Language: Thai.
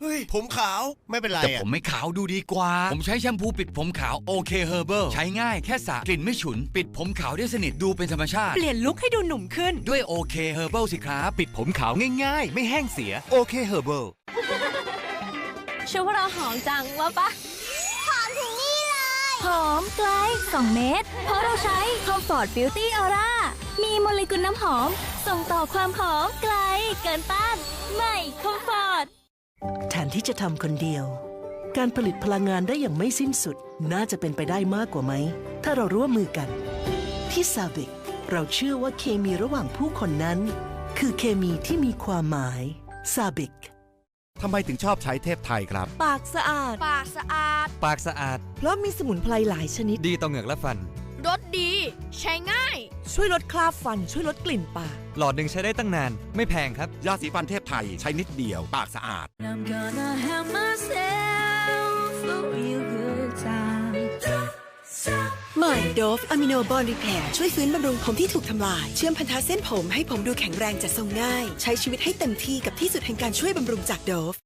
เฮ้ย ผมขาวไม่เป็นไรแต่อะผมไม่ขาวดูดีกว่า ผมใช้แชมพูปิดผมขาวโอเคเฮอร์เบิใช้ง่ายแค่สระกลิ่นไม่ฉุน ปิดผมขาวได้สนิทดูเป็นธรรมชาติ เปลี่ยนลุคให้ดูหนุ่มขึ้น ด้วยโอเคเฮอร์เบิสิครับปิดผมขาวง่ายๆ ไม่แห้งเสียโอเคเฮอร์เบิลชื่อว่าเราหอมจังว่าปะหอมไกล 2 เมตร เพราะเราใช้ Comfort Beauty Aura มีโมเลกุลน้ำหอม ส่งต่อความหอมไกล เกินต้านใหม่ Comfort แทนที่จะทำคนเดียว การผลิตพลังงานได้อย่างไม่สิ้นสุด น่าจะเป็นไปได้มากกว่าไหม ถ้าเราร่วมมือกัน ที่ซาบิกเราเชื่อว่าเคมีระหว่างผู้คนนั้น คือเคมีที่มีความหมายซาบิกทำไมถึงชอบใช้เทพไทยครับ ปากสะอาด ปากสะอาด ปากสะอาด เพราะมีสมุนไพรหลายชนิด ดีต่อเหงือกและฟัน รสดี ใช้ง่าย ช่วยลดคราบฟัน ช่วยลดกลิ่นปาก หลอดหนึ่งใช้ได้ตั้งนาน ไม่แพงครับ ยาสีฟันเทพไทย ใช้นิดเดียว ปากสะอาด I'm gonna have myself a real good time ใหม่โดฟอะมิโนบอนรีแพร์ช่วยฟื้นบำรุงผมที่ถูกทำลาย เชื่อมพันธะเส้นผมให้ผมดูแข็งแรงจัดทรงง่าย ใช้ชีวิตให้เต็มที่กับที่สุดแห่งการช่วยบำรุงจากโดฟ